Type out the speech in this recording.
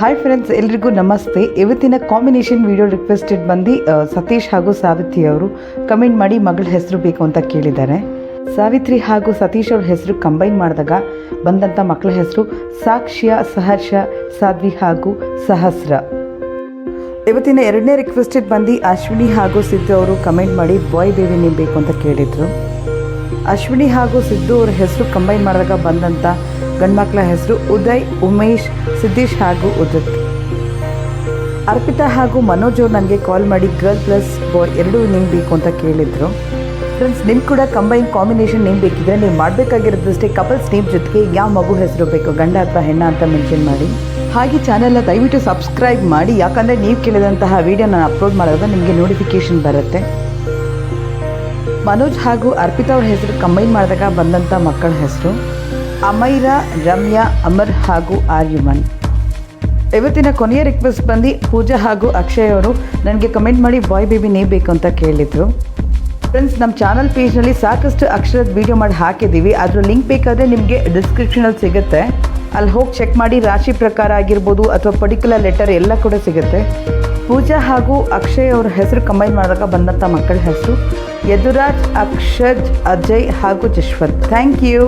Hi friends ಎಲ್ರಿಗೂ ನಮಸ್ತೆ. ಇವತ್ತಿನ ಕಾಂಬಿನೇಷನ್ ವಿಡಿಯೋ ರಿಕ್ವೆಸ್ಟೆಡ್ ಬಂದು ಸತೀಶ್ ಹಾಗೂ ಸಾವಿತ್ರಿ ಅವರು ಕಮೆಂಟ್ ಮಾಡಿ ಮಗಳ ಹೆಸರು ಬೇಕು ಅಂತ ಕೇಳಿದ್ದಾರೆ. ಸಾವಿತ್ರಿ ಹಾಗೂ ಸತೀಶ್ ಅವ್ರ ಹೆಸರು ಕಂಬೈನ್ ಮಾಡಿದಾಗ ಬಂದಂಥ ಮಕ್ಕಳ ಹೆಸರು ಸಾಕ್ಷ್ಯ, ಸಹರ್ಷ, ಸಾಧ್ವಿ ಹಾಗೂ ಸಹಸ್ರ. ಇವತ್ತಿನ ಎರಡನೇ ರಿಕ್ವೆಸ್ಟೆಡ್ ಬಂದು, ಅಶ್ವಿನಿ ಹಾಗೂ ಸಿದ್ದು ಅವರು ಕಮೆಂಟ್ ಮಾಡಿ ಬಾಯ್ ಬೇಬಿ ನೇಮ್ ಬೇಕು ಅಂತ ಕೇಳಿದರು. ಅಶ್ವಿನಿ ಹಾಗೂ ಸಿದ್ದು ಅವ್ರ ಹೆಸರು ಕಂಬೈನ್ ಮಾಡಿದಾಗ ಬಂದಂಥ ಗಂಡ್ಮಕ್ಳ ಹೆಸರು ಉದಯ್, ಉಮೇಶ್ ಸಿದ್ದೇಶ್ ಹಾಗೂ ಉದಿತ್. ಅರ್ಪಿತಾ ಹಾಗೂ ಮನೋಜ್ ಅವ್ರು ನನಗೆ ಕಾಲ್ ಮಾಡಿ ಗರ್ಲ್ ಪ್ಲಸ್ ಬಾಯ್ ಎರಡೂ ನೇಮ್ ಬೇಕು ಅಂತ ಕೇಳಿದರು. ಫ್ರೆಂಡ್ಸ್ ನಿಮ್ಗೆ ಕೂಡ ಕಂಬೈನ್ ಕಾಂಬಿನೇಷನ್ ನೇಮ್ ಬೇಕಿದ್ರೆ ನೀವು ಮಾಡಬೇಕಾಗಿರೋದಷ್ಟೇ ಕಪಲ್ಸ್ ನೇಮ್ ಜೊತೆಗೆ ಯಾವ ಮಗು ಹೆಸರು ಬೇಕು, ಗಂಡ ಅಥವಾ ಹೆಣ್ಣ ಅಂತ ಮೆನ್ಷನ್ ಮಾಡಿ. ಹಾಗೆ ಚಾನೆಲ್ನ ದಯವಿಟ್ಟು ಸಬ್ಸ್ಕ್ರೈಬ್ ಮಾಡಿ, ಯಾಕಂದರೆ ನೀವು ಕೇಳಿದಂತಹ ವಿಡಿಯೋ ನಾನು ಅಪ್ಲೋಡ್ ಮಾಡಿದಾಗ ನಿಮಗೆ ನೋಟಿಫಿಕೇಷನ್ ಬರುತ್ತೆ. ಮನೋಜ್ ಹಾಗೂ ಅರ್ಪಿತಾ ಅವ್ರ ಹೆಸರು ಕಂಬೈನ್ ಮಾಡಿದಾಗ ಬಂದಂಥ ಮಕ್ಕಳ ಹೆಸರು. ಅಮೈರಾ, ರಮ್ಯಾ, ಅಮರ್ ಹಾಗೂ ಆರ್ಯುಮನ್. ಇವತ್ತಿನ ಕೊನೆಯ ರಿಕ್ವೆಸ್ಟ್ ಬಂದು ಪೂಜಾ ಹಾಗೂ ಅಕ್ಷಯ್ ಅವರು ನನಗೆ ಕಮೆಂಟ್ ಮಾಡಿ ಬಾಯ್ ಬೇಬಿ ನೇ ಬೇಕು ಅಂತ ಕೇಳಿದರು. ಫ್ರೆಂಡ್ಸ್ ನಮ್ಮ ಚಾನಲ್ ಪೇಜ್ನಲ್ಲಿ ಸಾಕಷ್ಟು ಅಕ್ಷರದ ವೀಡಿಯೋ ಮಾಡಿ ಹಾಕಿದ್ದೀವಿ. ಅದರ ಲಿಂಕ್ ಬೇಕಾದರೆ ನಿಮಗೆ ಡಿಸ್ಕ್ರಿಪ್ಷನಲ್ಲಿ ಸಿಗುತ್ತೆ. ಅಲ್ಲಿ ಹೋಗಿ ಚೆಕ್ ಮಾಡಿ, ರಾಶಿ ಪ್ರಕಾರ ಆಗಿರ್ಬೋದು ಅಥವಾ ಪರ್ಟಿಕ್ಯುಲರ್ ಲೆಟರ್ ಎಲ್ಲ ಕೂಡ ಸಿಗುತ್ತೆ. ಪೂಜಾ ಹಾಗೂ ಅಕ್ಷಯ್ ಅವರ ಹೆಸರು ಕಂಬೈನ್ ಮಾಡಿದಾಗ ಬಂದಂಥ ಮಕ್ಕಳ ಹೆಸರು. ಯದುರಾಜ್, ಅಕ್ಷಜ್, ಅಜಯ್ ಹಾಗೂ ಜಶ್ವಂತ್ ಥ್ಯಾಂಕ್ ಯು